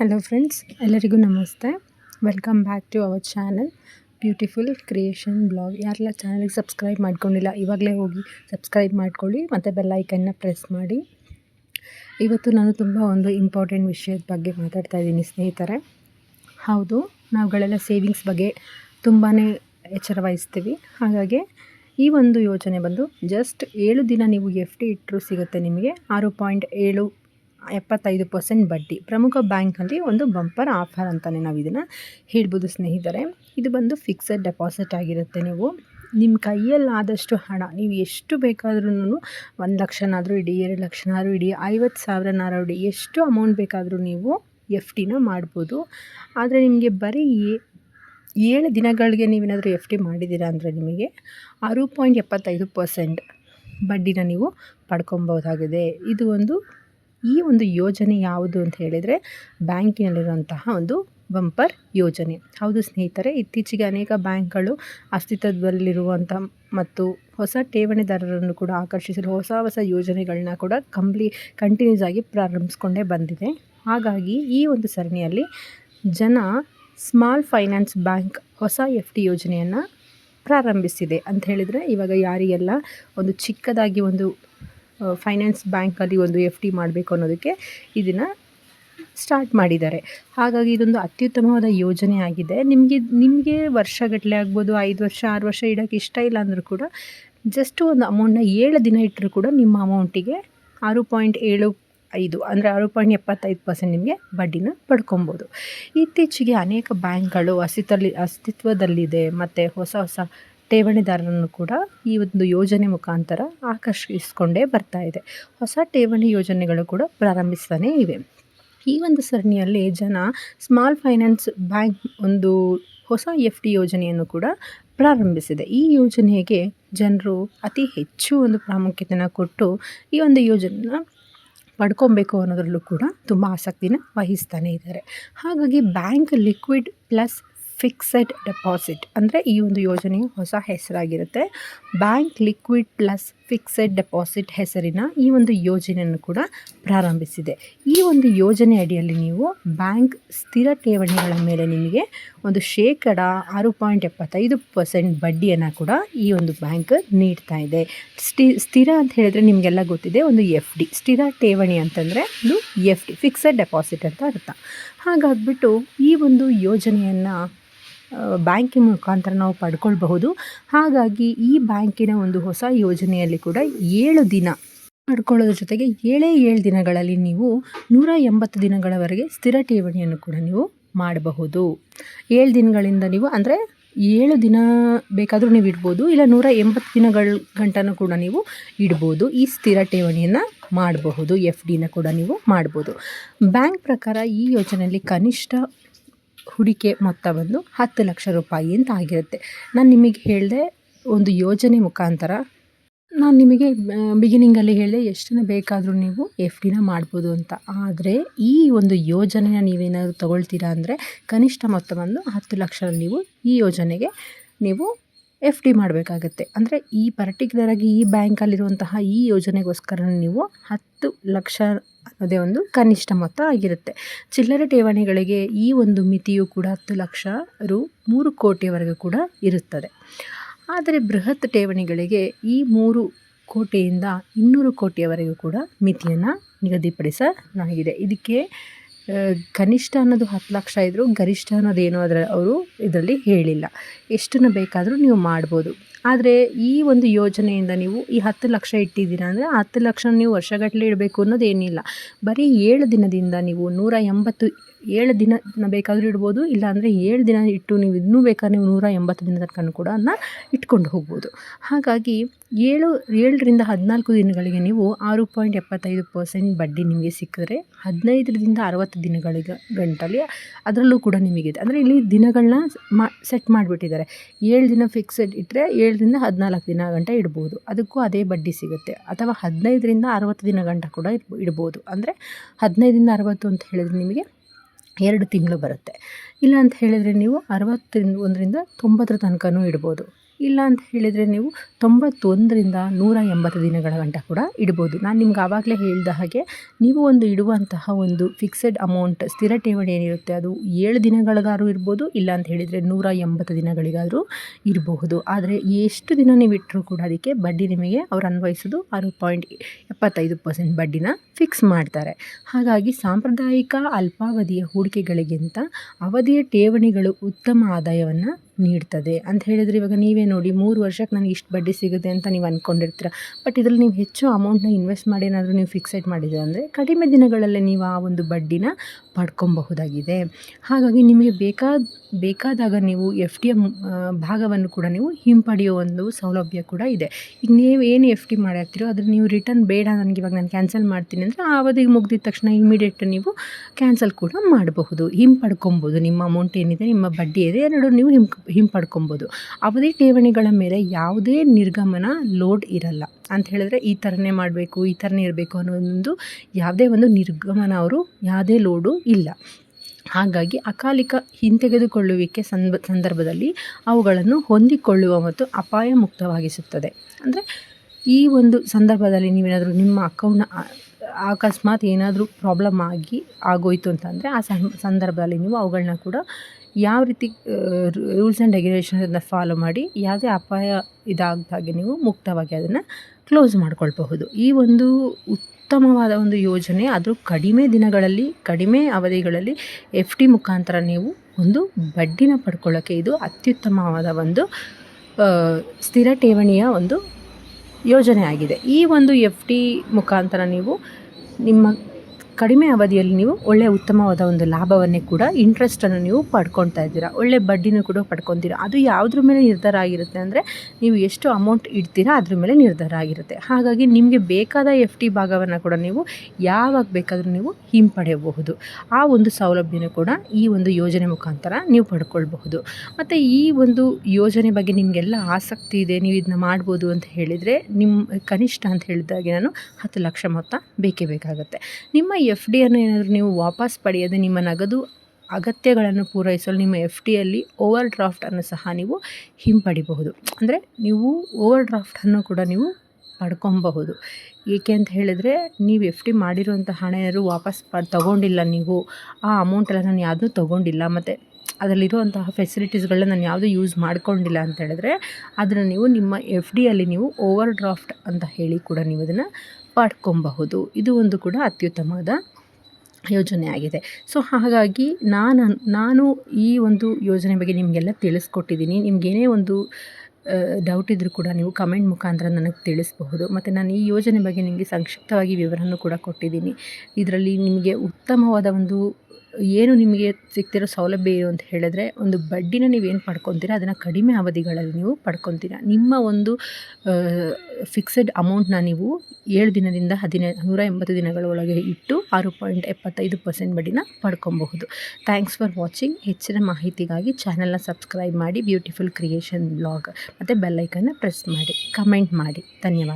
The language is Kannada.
ಹಲೋ ಫ್ರೆಂಡ್ಸ್ ಎಲ್ಲರಿಗೂ ನಮಸ್ತೆ. Welcome back to our channel beautiful creation blog ಯಾರೆಲ್ಲ ಚಾನಲ್ಗೆ ಸಬ್ಸ್ಕ್ರೈಬ್ ಮಾಡ್ಕೊಂಡಿಲ್ಲ, ಇವಾಗಲೇ ಹೋಗಿ ಸಬ್ಸ್ಕ್ರೈಬ್ ಮಾಡ್ಕೊಳ್ಳಿ, ಮತ್ತು ಬೆಲ್ಲೈಕನ್ನ ಪ್ರೆಸ್ ಮಾಡಿ. ಇವತ್ತು ನಾನು ತುಂಬ ಒಂದು ಇಂಪಾರ್ಟೆಂಟ್ ವಿಷಯದ ಬಗ್ಗೆ ಮಾತಾಡ್ತಾ ಇದ್ದೀನಿ ಸ್ನೇಹಿತರೆ. ಹೌದು, ನಾವುಗಳೆಲ್ಲ ಸೇವಿಂಗ್ಸ್ ಬಗ್ಗೆ ತುಂಬಾ ಎಚ್ಚರ ವಹಿಸ್ತೀವಿ ಹಾಗಾಗಿ ಈ ಒಂದು ಯೋಜನೆ ಬಂದು ಜಸ್ಟ್ ಏಳು ದಿನ ನೀವು ಎಫ್ ಡಿ ಇಟ್ಟರೂ ಸಿಗುತ್ತೆ ನಿಮಗೆ. ಆರು ಪಾಯಿಂಟ್ ಏಳು ಎಪ್ಪತ್ತೈದು ಪರ್ಸೆಂಟ್ ಬಡ್ಡಿ. ಪ್ರಮುಖ ಬ್ಯಾಂಕಲ್ಲಿ ಒಂದು ಬಂಪರ್ ಆಫರ್ ಅಂತಲೇ ನಾವು ಇದನ್ನು ಹೇಳ್ಬೋದು ಸ್ನೇಹಿತರೆ. ಇದು ಬಂದು ಫಿಕ್ಸೆಡ್ ಡೆಪಾಸಿಟ್ ಆಗಿರುತ್ತೆ ನೀವು. ನಿಮ್ಮ ಕೈಯಲ್ಲಾದಷ್ಟು ಹಣ, ನೀವು ಎಷ್ಟು ಬೇಕಾದ್ರೂ ಒಂದು ಲಕ್ಷನಾದರೂ ಇಡಿ, ಎರಡು ಲಕ್ಷನಾದರೂ ಇಡಿ, ಐವತ್ತು ಸಾವಿರನಾದ್ರೂ ಇಡಿ, ಎಷ್ಟು ಅಮೌಂಟ್ ಬೇಕಾದರೂ ನೀವು ಎಫ್ ಡಿನ ಮಾಡ್ಬೋದು. ಆದರೆ ನಿಮಗೆ ಬರೀ ಏಳು ದಿನಗಳಿಗೆ ನೀವೇನಾದರೂ ಎಫ್ ಡಿ ಮಾಡಿದ್ದೀರಾ ಅಂದರೆ ನಿಮಗೆ ಆರು ಪಾಯಿಂಟ್ ಎಪ್ಪತ್ತೈದು ಪರ್ಸೆಂಟ್ ಬಡ್ಡಿನ ನೀವು ಪಡ್ಕೊಬೋದಾಗಿದೆ ಇದು ಒಂದು ಈ ಒಂದು ಯೋಜನೆ ಯಾವುದು ಅಂತ ಹೇಳಿದರೆ ಬ್ಯಾಂಕಿನಲ್ಲಿರುವಂತಹ ಒಂದು ಬಂಪರ್ ಯೋಜನೆ. ಹೌದು ಸ್ನೇಹಿತರೆ, ಇತ್ತೀಚೆಗೆ ಅನೇಕ ಬ್ಯಾಂಕ್ಗಳು ಅಸ್ತಿತ್ವದಲ್ಲಿರುವಂಥ ಮತ್ತು ಹೊಸ ಠೇವಣಿದಾರರನ್ನು ಕೂಡ ಆಕರ್ಷಿಸಲು ಹೊಸ ಹೊಸ ಯೋಜನೆಗಳನ್ನ ಕೂಡ ಕಂಪ್ಲಿ ಕಂಟಿನ್ಯೂಸ್ ಆಗಿ ಪ್ರಾರಂಭಿಸ್ಕೊಂಡೇ ಬಂದಿದೆ. ಹಾಗಾಗಿ ಈ ಒಂದು ಸರಣಿಯಲ್ಲಿ ಜನ ಸ್ಮಾಲ್ ಫೈನಾನ್ಸ್ ಬ್ಯಾಂಕ್ ಹೊಸ ಎಫ್ ಡಿ ಯೋಜನೆಯನ್ನು ಪ್ರಾರಂಭಿಸಿದೆ. ಅಂತ ಹೇಳಿದರೆ ಇವಾಗ ಯಾರಿಗೆಲ್ಲ ಒಂದು ಚಿಕ್ಕದಾಗಿ ಒಂದು ಫೈನಾನ್ಸ್ ಬ್ಯಾಂಕಲ್ಲಿ ಒಂದು ಎಫ್ ಡಿ ಮಾಡಬೇಕು ಅನ್ನೋದಕ್ಕೆ ಇದನ್ನು ಸ್ಟಾರ್ಟ್ ಮಾಡಿದ್ದಾರೆ. ಹಾಗಾಗಿ ಇದೊಂದು ಅತ್ಯುತ್ತಮವಾದ ಯೋಜನೆ ಆಗಿದೆ. ನಿಮಗೆ ನಿಮಗೆ ವರ್ಷಗಟ್ಟಲೆ ಆಗ್ಬೋದು, ಐದು ವರ್ಷ, ಆರು ವರ್ಷ ಇಡೋಕ್ಕೆ ಇಷ್ಟ ಇಲ್ಲ ಅಂದರೂ ಕೂಡ ಜಸ್ಟ್ ಒಂದು ಅಮೌಂಟ್ನ ಏಳು ದಿನ ಇಟ್ಟರೂ ಕೂಡ ನಿಮ್ಮ ಅಮೌಂಟಿಗೆ ಆರು ಪಾಯಿಂಟ್ ಏಳು ಐದು ಅಂದರೆ ಆರು ಪಾಯಿಂಟ್ ಎಪ್ಪತ್ತೈದು ಪರ್ಸೆಂಟ್ ನಿಮಗೆ ಬಡ್ಡಿನ ಪಡ್ಕೊಬೋದು. ಇತ್ತೀಚೆಗೆ ಅನೇಕ ಬ್ಯಾಂಕ್ಗಳು ಅಸ್ತಿತ್ವದಲ್ಲಿ, ಅಸ್ತಿತ್ವದಲ್ಲಿದೆ. ಮತ್ತು ಹೊಸ ಹೊಸ ಠೇವಣಿದಾರರನ್ನು ಕೂಡ ಈ ಒಂದು ಯೋಜನೆ ಮುಖಾಂತರ ಆಕರ್ಷಿಸಿಕೊಂಡೇ ಬರ್ತಾ ಇದೆ. ಹೊಸ ಠೇವಣಿ ಯೋಜನೆಗಳು ಕೂಡ ಪ್ರಾರಂಭಿಸ್ತಾನೇ ಇವೆ. ಈ ಒಂದು ಸರಣಿಯಲ್ಲಿ ಜನ ಸ್ಮಾಲ್ ಫೈನಾನ್ಸ್ ಬ್ಯಾಂಕ್ ಒಂದು ಹೊಸ ಎಫ್ ಡಿ ಯೋಜನೆಯನ್ನು ಕೂಡ ಪ್ರಾರಂಭಿಸಿದೆ. ಈ ಯೋಜನೆಗೆ ಜನರು ಅತಿ ಹೆಚ್ಚು ಒಂದು ಪ್ರಾಮುಖ್ಯತೆಯನ್ನು ಕೊಟ್ಟು ಈ ಒಂದು ಯೋಜನೆನ ಪಡ್ಕೊಬೇಕು ಅನ್ನೋದ್ರಲ್ಲೂ ಕೂಡ ತುಂಬ ಆಸಕ್ತಿನ ವಹಿಸ್ತಾನೆ ಇದ್ದಾರೆ. ಹಾಗಾಗಿ bank liquid plus fixed deposit ಅಂದರೆ ಈ ಒಂದು ಯೋಜನೆಯು ಹೊಸ ಹೆಸರಾಗಿರುತ್ತೆ. Bank liquid plus fixed deposit ಹೆಸರಿನ ಈ ಒಂದು ಯೋಜನೆಯನ್ನು ಕೂಡ ಪ್ರಾರಂಭಿಸಿದೆ. ಈ ಒಂದು ಯೋಜನೆ ಅಡಿಯಲ್ಲಿ ನೀವು ಬ್ಯಾಂಕ್ ಸ್ಥಿರ ಠೇವಣಿಗಳ ಮೇಲೆ ನಿಮಗೆ ಒಂದು ಶೇಕಡ ಆರು ಪಾಯಿಂಟ್ ಎಪ್ಪತ್ತೈದು ಪರ್ಸೆಂಟ್ ಬಡ್ಡಿಯನ್ನು ಕೂಡ ಈ ಒಂದು ಬ್ಯಾಂಕ್ ನೀಡ್ತಾ ಇದೆ. ಸ್ಟಿ, ಸ್ಥಿರ ಅಂತ ಹೇಳಿದ್ರೆ ನಿಮಗೆಲ್ಲ ಗೊತ್ತಿದೆ, ಒಂದು ಎಫ್ ಡಿ. ಸ್ಥಿರ ಠೇವಣಿ ಅಂತಂದರೆ ಒಂದು ಎಫ್ ಡಿ, ಫಿಕ್ಸೆಡ್ ಡೆಪಾಸಿಟ್ ಅಂತ ಅರ್ಥ. ಹಾಗಾಗ್ಬಿಟ್ಟು ಈ ಒಂದು ಯೋಜನೆಯನ್ನು ಬ್ಯಾಂಕಿನ ಮುಖಾಂತರ ನಾವು ಪಡ್ಕೊಳ್ಬಹುದು. ಹಾಗಾಗಿ ಈ ಬ್ಯಾಂಕಿನ ಒಂದು ಹೊಸ ಯೋಜನೆಯಲ್ಲಿ ಕೂಡ ಏಳು ದಿನ ಪಡ್ಕೊಳ್ಳೋದ್ರ ಜೊತೆಗೆ ಏಳೇ ಏಳು ದಿನಗಳಲ್ಲಿ ನೀವು ನೂರ ಎಂಬತ್ತು ದಿನಗಳವರೆಗೆ ಸ್ಥಿರ ಠೇವಣಿಯನ್ನು ಕೂಡ ನೀವು ಮಾಡಬಹುದು. ಏಳು ದಿನಗಳಿಂದ ನೀವು ಅಂದರೆ ಏಳು ದಿನ ಬೇಕಾದರೂ ನೀವು ಇಡ್ಬೋದು, ಇಲ್ಲ ನೂರ ಎಂಬತ್ತು ದಿನಗಳ ಗಂಟನೂ ಕೂಡ ನೀವು ಇಡ್ಬೋದು, ಈ ಸ್ಥಿರ ಠೇವಣಿಯನ್ನು ಮಾಡಬಹುದು, ಎಫ್ ಡಿನ ಕೂಡ ನೀವು ಮಾಡ್ಬೋದು ಬ್ಯಾಂಕ್ ಪ್ರಕಾರ ಈ ಯೋಜನೆಯಲ್ಲಿ ಕನಿಷ್ಠ ಹೂಡಿಕೆ ಮೊತ್ತ ಬಂದು ಹತ್ತು ಲಕ್ಷ ರೂಪಾಯಿ ಅಂತ ಆಗಿರುತ್ತೆ. ನಾನು ನಿಮಗೆ ಹೇಳಿದೆ ಒಂದು ಯೋಜನೆ ಮುಖಾಂತರ ನಾನು ನಿಮಗೆ ಬಿಗಿನಿಂಗಲ್ಲಿ ಹೇಳಿದೆ ಎಷ್ಟನ್ನು ಬೇಕಾದರೂ ನೀವು ಎಫ್ ಡಿನ ಮಾಡ್ಬೋದು ಅಂತ. ಆದರೆ ಈ ಒಂದು ಯೋಜನೆನ ನೀವೇನಾದರೂ ತೊಗೊಳ್ತೀರಾ ಅಂದರೆ ಕನಿಷ್ಠ ಮೊತ್ತ ಬಂದು ಹತ್ತು ಲಕ್ಷ ನೀವು ಈ ಯೋಜನೆಗೆ ನೀವು ಎಫ್ ಡಿ ಮಾಡಬೇಕಾಗತ್ತೆ. ಅಂದರೆ ಈ ಪರ್ಟಿಕ್ಯುಲರಾಗಿ ಈ ಬ್ಯಾಂಕಲ್ಲಿರುವಂತಹ ಈ ಯೋಜನೆಗೋಸ್ಕರ ನೀವು ಹತ್ತು ಲಕ್ಷ ಅನ್ನೋದೇ ಒಂದು ಕನಿಷ್ಠ ಮೊತ್ತ ಆಗಿರುತ್ತೆ. ಚಿಲ್ಲರೆ ಠೇವಣಿಗಳಿಗೆ ಈ ಒಂದು ಮಿತಿಯು ಕೂಡ ಹತ್ತು ಲಕ್ಷ ರು ಮೂರು ಕೋಟಿಯವರೆಗೂ ಕೂಡ ಇರುತ್ತದೆ. ಆದರೆ ಬೃಹತ್ ಠೇವಣಿಗಳಿಗೆ ಈ ಮೂರು ಕೋಟಿಯಿಂದ ಇನ್ನೂರು ಕೋಟಿಯವರೆಗೂ ಕೂಡ ಮಿತಿಯನ್ನು ನಿಗದಿಪಡಿಸಲಾಗಿದೆ. ಇದಕ್ಕೆ ಕನಿಷ್ಠ ಅನ್ನೋದು ಹತ್ತು ಲಕ್ಷ ಇದ್ದರೂ ಗರಿಷ್ಠ ಅನ್ನೋದೇನು ಅದರ ಅವರು ಇದರಲ್ಲಿ ಹೇಳಿಲ್ಲ. ಎಷ್ಟನ್ನು ಬೇಕಾದರೂ ನೀವು ಮಾಡ್ಬೋದು. ಆದರೆ ಈ ಒಂದು ಯೋಜನೆಯಿಂದ ನೀವು ಈ ಹತ್ತು ಲಕ್ಷ ಇಟ್ಟಿದ್ದೀರಾ ಅಂದರೆ ಹತ್ತು ಲಕ್ಷ ನೀವು ವರ್ಷಗಟ್ಟಲೆ ಇಡಬೇಕು ಅನ್ನೋದೇನಿಲ್ಲ ಬರೀ ಏಳು ದಿನದಿಂದ ನೀವು ನೂರ ಎಂಬತ್ತು, ಏಳು ದಿನ ಬೇಕಾದರೂ ಇಡ್ಬೋದು, ಇಲ್ಲಾಂದರೆ ಏಳು ದಿನ ಇಟ್ಟು ನೀವು ಇನ್ನೂ ಬೇಕಾದ್ರೆ ನೀವು ನೂರ ಎಂಬತ್ತು ದಿನ ತನಕ ಕೂಡ ಅದನ್ನ ಇಟ್ಕೊಂಡು ಹೋಗ್ಬೋದು. ಹಾಗಾಗಿ ಏಳು, ಏಳರಿಂದ ಹದಿನಾಲ್ಕು ದಿನಗಳಿಗೆ ನೀವು ಆರು ಪಾಯಿಂಟ್ ಎಪ್ಪತ್ತೈದು ಪರ್ಸೆಂಟ್ ಬಡ್ಡಿ ನಿಮಗೆ ಸಿಕ್ಕಿದ್ರೆ ಹದಿನೈದರಿಂದ ಅರವತ್ತು ದಿನಗಳಿಗೆ ಗಂಟಲ್ಲಿ ಅದರಲ್ಲೂ ಕೂಡ ನಿಮಗಿದೆ. ಅಂದರೆ ಇಲ್ಲಿ ದಿನಗಳನ್ನ ಮಾ ಸೆಟ್ ಮಾಡಿಬಿಟ್ಟಿದ್ದಾರೆ. ಏಳು ದಿನ ಫಿಕ್ಸೆಡ್ ಇಟ್ಟರೆ ಏಳರಿಂದ ಹದಿನಾಲ್ಕು ದಿನ ಗಂಟ ಇಡ್ಬೋದು. ಅದಕ್ಕೂ ಅದೇ ಬಡ್ಡಿ ಸಿಗುತ್ತೆ. ಅಥವಾ ಹದಿನೈದರಿಂದ ಅರವತ್ತು ದಿನ ಗಂಟ ಕೂಡ ಇಡ್ಬೋದು. ಅಂದರೆ ಹದಿನೈದರಿಂದ ಅರವತ್ತು ಅಂತ ಹೇಳಿದ್ರೆ ನಿಮಗೆ ಎರಡು ತಿಂಗಳು ಬರುತ್ತೆ. ಇಲ್ಲ ಅಂತ ಹೇಳಿದರೆ ನೀವು ಅರವತ್ತರಿಂದ ಒಂದರಿಂದ ತೊಂಬತ್ತರ ತನಕನೂ ಇಡ್ಬೋದು. ಇಲ್ಲ ಅಂತ ಹೇಳಿದರೆ ನೀವು ತೊಂಬತ್ತೊಂದರಿಂದ ನೂರ ಎಂಬತ್ತು ದಿನಗಳ ಗಂಟ ಕೂಡ ಇಡ್ಬೋದು. ನಾನು ನಿಮ್ಗೆ ಆವಾಗಲೇ ಹೇಳಿದ ಹಾಗೆ ನೀವು ಒಂದು ಇಡುವಂತಹ ಒಂದು ಫಿಕ್ಸೆಡ್ ಅಮೌಂಟ್ ಸ್ಥಿರ ಠೇವಣಿ ಏನಿರುತ್ತೆ ಅದು ಏಳು ದಿನಗಳಿಗಾದ್ರೂ ಇರ್ಬೋದು, ಇಲ್ಲ ಅಂತ ಹೇಳಿದರೆ ನೂರ ಎಂಬತ್ತು ದಿನಗಳಿಗಾದರೂ ಇರಬಹುದು. ಆದರೆ ಎಷ್ಟು ದಿನ ನೀವು ಇಟ್ಟರೂ ಕೂಡ ಅದಕ್ಕೆ ಬಡ್ಡಿ ನಿಮಗೆ ಅವ್ರು ಅನ್ವಯಿಸೋದು ಆರು ಪಾಯಿಂಟ್ ಎಪ್ಪತ್ತೈದು ಪರ್ಸೆಂಟ್ ಬಡ್ಡಿನ ಫಿಕ್ಸ್ ಮಾಡ್ತಾರೆ. ಹಾಗಾಗಿ ಸಾಂಪ್ರದಾಯಿಕ ಅಲ್ಪಾವಧಿಯ ಹೂಡಿಕೆಗಳಿಗಿಂತ ಅವಧಿಯ ಠೇವಣಿಗಳು ಉತ್ತಮ ಆದಾಯವನ್ನು ನೀಡ್ತದೆ ಅಂತ ಹೇಳಿದರೆ ಇವಾಗ ನೀವೇ ನೋಡಿ ಮೂರು ವರ್ಷಕ್ಕೆ ನನಗೆ ಇಷ್ಟು ಬಡ್ಡಿ ಸಿಗುತ್ತೆ ಅಂತ ನೀವು ಅಂದ್ಕೊಂಡಿರ್ತೀರ ಬಟ್ ಇದರಲ್ಲಿ ನೀವು ಹೆಚ್ಚು ಅಮೌಂಟ್ನ ಇನ್ವೆಸ್ಟ್ ಮಾಡಿ ಏನಾದರೂ ನೀವು ಫಿಕ್ಸೆಡ್ ಮಾಡಿದ್ರೆ ಅಂದರೆ ಕಡಿಮೆ ದಿನಗಳಲ್ಲೇ ನೀವು ಆ ಒಂದು ಬಡ್ಡಿನ ಪಡ್ಕೊಬಹುದಾಗಿದೆ. ಹಾಗಾಗಿ ನಿಮಗೆ ಬೇಕಾದ ಬೇಕಾದಾಗ ನೀವು ಎಫ್ ಡಿ ಎಂ ಭಾಗವನ್ನು ಕೂಡ ನೀವು ಹಿಂಪಡೆಯೋ ಒಂದು ಸೌಲಭ್ಯ ಕೂಡ ಇದೆ. ಈಗ ನೀವು ಏನು ಎಫ್ ಡಿ ಮಾಡಿರ್ತೀರೋ ಅದ್ರ ನೀವು ರಿಟರ್ನ್ ಬೇಡ, ನನಗೆ ಇವಾಗ ನಾನು ಕ್ಯಾನ್ಸಲ್ ಮಾಡ್ತೀನಿ ಅಂದರೆ ಆ ಅವಧಿಗೆ ಮುಗಿದ ತಕ್ಷಣ ಇಮಿಡಿಯೇಟ್ ನೀವು ಕ್ಯಾನ್ಸಲ್ ಕೂಡ ಮಾಡಬಹುದು. ಹಿಂಪಡ್ಕೊಬೋದು ನಿಮ್ಮ ಅಮೌಂಟ್ ಏನಿದೆ, ನಿಮ್ಮ ಬಡ್ಡಿ ಇದೆ, ಎರಡು ನೀವು ಹಿಂ ಹಿಂಪಡ್ಕೊಬೋದು. ಅವಧಿ ಠೇವಣಿಗಳ ಮೇಲೆ ಯಾವುದೇ ನಿರ್ಗಮನ ಲೋಡ್ ಇರಲ್ಲ. ಅಂತ ಹೇಳಿದ್ರೆ ಈ ಥರನೇ ಮಾಡಬೇಕು, ಈ ಥರನೇ ಇರಬೇಕು ಅನ್ನೋ ಒಂದು ಯಾವುದೇ ಒಂದು ನಿರ್ಗಮನ ಅವರು ಯಾವುದೇ ಲೋಡು ಇಲ್ಲ. ಹಾಗಾಗಿ ಅಕಾಲಿಕ ಹಿಂತೆಗೆದುಕೊಳ್ಳುವಿಕೆ ಸಂದ, ಸಂದರ್ಭದಲ್ಲಿ ಅವುಗಳನ್ನು ಹೊಂದಿಕೊಳ್ಳುವ ಮತ್ತು ಅಪಾಯ ಮುಕ್ತವಾಗಿಸುತ್ತದೆ. ಅಂದರೆ ಈ ಒಂದು ಸಂದರ್ಭದಲ್ಲಿ ನೀವೇನಾದರೂ ನಿಮ್ಮ ಅಕೌಂಟ್ನ ಅಕಸ್ಮಾತ್ ಏನಾದರೂ ಪ್ರಾಬ್ಲಮ್ ಆಗಿ, ಆಗೋಯಿತು ಅಂತಂದರೆ ಆ ಸಂದರ್ಭದಲ್ಲಿ ನೀವು ಅವುಗಳನ್ನ ಕೂಡ ಯಾವ ರೀತಿ ರೂಲ್ಸ್ ಆ್ಯಂಡ್ ರೆಗ್ಯುಲೇಷನನ್ನು ಫಾಲೋ ಮಾಡಿ ಯಾವುದೇ ಅಪಾಯ ಇದಾಗದಾಗೆ ನೀವು ಮುಕ್ತವಾಗಿ ಅದನ್ನು ಕ್ಲೋಸ್ ಮಾಡ್ಕೊಳ್ಬಹುದು. ಈ ಒಂದು ಉತ್ತಮವಾದ ಒಂದು ಯೋಜನೆ ಅದು ಕಡಿಮೆ ದಿನಗಳಲ್ಲಿ, ಕಡಿಮೆ ಅವಧಿಗಳಲ್ಲಿ ಎಫ್ ಡಿ ಮುಖಾಂತರ ನೀವು ಒಂದು ಬಡ್ಡಿನ ಪಡ್ಕೊಳ್ಳೋಕ್ಕೆ ಇದು ಅತ್ಯುತ್ತಮವಾದ ಒಂದು ಸ್ಥಿರ ಠೇವಣಿಯ ಒಂದು ಯೋಜನೆ ಆಗಿದೆ. ಈ ಒಂದು ಎಫ್ ಡಿ ಮುಖಾಂತರ ನೀವು ನಿಮ್ಮ ಕಡಿಮೆ ಅವಧಿಯಲ್ಲಿ ನೀವು ಒಳ್ಳೆಯ ಉತ್ತಮವಾದ ಒಂದು ಲಾಭವನ್ನೇ ಕೂಡ ಇಂಟ್ರೆಸ್ಟನ್ನು ನೀವು ಪಡ್ಕೊಳ್ತಾ ಇದ್ದೀರಾ? ಒಳ್ಳೆ ಬಡ್ಡಿನೂ ಕೂಡ ಪಡ್ಕೊತೀರಾ? ಅದು ಯಾವುದ್ರ ಮೇಲೆ ನಿರ್ಧಾರ ಆಗಿರುತ್ತೆ ಅಂದರೆ ನೀವು ಎಷ್ಟು ಅಮೌಂಟ್ ಇಡ್ತೀರಾ ಅದ್ರ ಮೇಲೆ ನಿರ್ಧಾರ ಆಗಿರುತ್ತೆ. ಹಾಗಾಗಿ ನಿಮಗೆ ಬೇಕಾದ ಎಫ್ ಟಿ ಭಾಗವನ್ನು ಕೂಡ ನೀವು ಯಾವಾಗ ಬೇಕಾದರೂ ನೀವು ಹಿಂಪಡೆಯಬಹುದು. ಆ ಒಂದು ಸೌಲಭ್ಯನೂ ಕೂಡ ಈ ಒಂದು ಯೋಜನೆ ಮುಖಾಂತರ ನೀವು ಪಡ್ಕೊಳ್ಬಹುದು. ಮತ್ತು ಈ ಒಂದು ಯೋಜನೆ ಬಗ್ಗೆ ನಿಮಗೆಲ್ಲ ಆಸಕ್ತಿ ಇದೆ, ನೀವು ಇದನ್ನ ಮಾಡ್ಬೋದು ಅಂತ ಹೇಳಿದರೆ ನಿಮ್ಮ ಕನಿಷ್ಠ ಅಂತ ಹೇಳಿದಾಗೆ ನಾನು ಹತ್ತು ಲಕ್ಷ ಮೊತ್ತ ಬೇಕೇ ಬೇಕಾಗುತ್ತೆ. ನಿಮ್ಮ ಎಫ್ ಡಿಯನ್ನು ಏನಾದರೂ ನೀವು ವಾಪಸ್ ಪಡೆಯದೆ ನಿಮ್ಮ ನಗದು ಅಗತ್ಯಗಳನ್ನು ಪೂರೈಸಲು ನಿಮ್ಮ ಎಫ್ ಡಿಯಲ್ಲಿ ಓವರ್ ಡ್ರಾಫ್ಟನ್ನು ಸಹ ನೀವು ಹಿಂಪಡಿಬಹುದು. ಅಂದರೆ ನೀವು ಓವರ್ ಡ್ರಾಫ್ಟನ್ನು ಕೂಡ ನೀವು ಪಡ್ಕೊಬಹುದು. ಏಕೆ ಅಂತ ಹೇಳಿದರೆ ನೀವು ಎಫ್ ಡಿ ಮಾಡಿರುವಂಥ ಹಣ ಏನಾದರೂ ವಾಪಸ್ ಪ, ತೊಗೊಂಡಿಲ್ಲ ನೀವು. ಆ ಅಮೌಂಟೆಲ್ಲ ನಾನು ಯಾವುದೂ ತೊಗೊಂಡಿಲ್ಲ. ಮತ್ತು ಅದರಲ್ಲಿರುವಂತಹ ಫೆಸಿಲಿಟೀಸ್ಗಳನ್ನ ನಾನು ಯಾವುದೂ ಯೂಸ್ ಮಾಡ್ಕೊಂಡಿಲ್ಲ ಅಂತ ಹೇಳಿದ್ರೆ ಅದನ್ನು ನೀವು ನಿಮ್ಮ ಎಫ್ ಡಿಯಲ್ಲಿ ನೀವು ಓವರ್ ಡ್ರಾಫ್ಟ್ ಅಂತ ಹೇಳಿ ಕೂಡ ನೀವು ಅದನ್ನು ಪಡ್ಕೊಬಹುದು ಇದು ಒಂದು ಕೂಡ ಅತ್ಯುತ್ತಮವಾದ ಯೋಜನೆ ಆಗಿದೆ. ಸೊ ಹಾಗಾಗಿ ನಾನು ನಾನು ಈ ಒಂದು ಯೋಜನೆ ಬಗ್ಗೆ ನಿಮಗೆಲ್ಲ ತಿಳಿಸ್ಕೊಟ್ಟಿದ್ದೀನಿ. ನಿಮಗೇನೇ ಒಂದು ಡೌಟ್ ಇದ್ದರೂ ಕೂಡ ನೀವು ಕಮೆಂಟ್ ಮುಖಾಂತರ ನನಗೆ ತಿಳಿಸಬಹುದು. ಮತ್ತು ನಾನು ಈ ಯೋಜನೆ ಬಗ್ಗೆ ನಿಮಗೆ ಸಂಕ್ಷಿಪ್ತವಾಗಿ ವಿವರನೂ ಕೂಡ ಕೊಟ್ಟಿದ್ದೀನಿ. ಇದರಲ್ಲಿ ನಿಮಗೆ ಉತ್ತಮವಾದ ಒಂದು ಏನು ನಿಮಗೆ ಸಿಗ್ತಿರೋ ಸೌಲಭ್ಯ ಏನು ಅಂತ ಹೇಳಿದ್ರೆ, ಒಂದು ಬಡ್ಡಿನ ನೀವೇನು ಪಡ್ಕೊತೀರ ಅದನ್ನು ಕಡಿಮೆ ಅವಧಿಗಳಲ್ಲಿ ನೀವು ಪಡ್ಕೊತೀರ. ನಿಮ್ಮ ಒಂದು ಫಿಕ್ಸೆಡ್ ಅಮೌಂಟ್ನ ನೀವು ಏಳು ದಿನದಿಂದ ಹದಿನೈ, ನೂರ ಎಂಬತ್ತು ದಿನಗಳ ಒಳಗೆ ಇಟ್ಟು ಆರು ಪಾಯಿಂಟ್ ಎಪ್ಪತ್ತೈದು ಪರ್ಸೆಂಟ್ ಬಡ್ಡಿನ ಪಡ್ಕೊಬಹುದು. ಥ್ಯಾಂಕ್ಸ್ ಫಾರ್ ವಾಚಿಂಗ್ ಹೆಚ್ಚಿನ ಮಾಹಿತಿಗಾಗಿ ಚಾನಲ್ನ ಸಬ್ಸ್ಕ್ರೈಬ್ ಮಾಡಿ ಬ್ಯೂಟಿಫುಲ್ ಕ್ರಿಯೇಷನ್ ಬ್ಲಾಗ್ ಮತ್ತು ಬೆಲ್ಲೈಕನ್ನ ಪ್ರೆಸ್ ಮಾಡಿ ಕಮೆಂಟ್ ಮಾಡಿ. ಧನ್ಯವಾದ.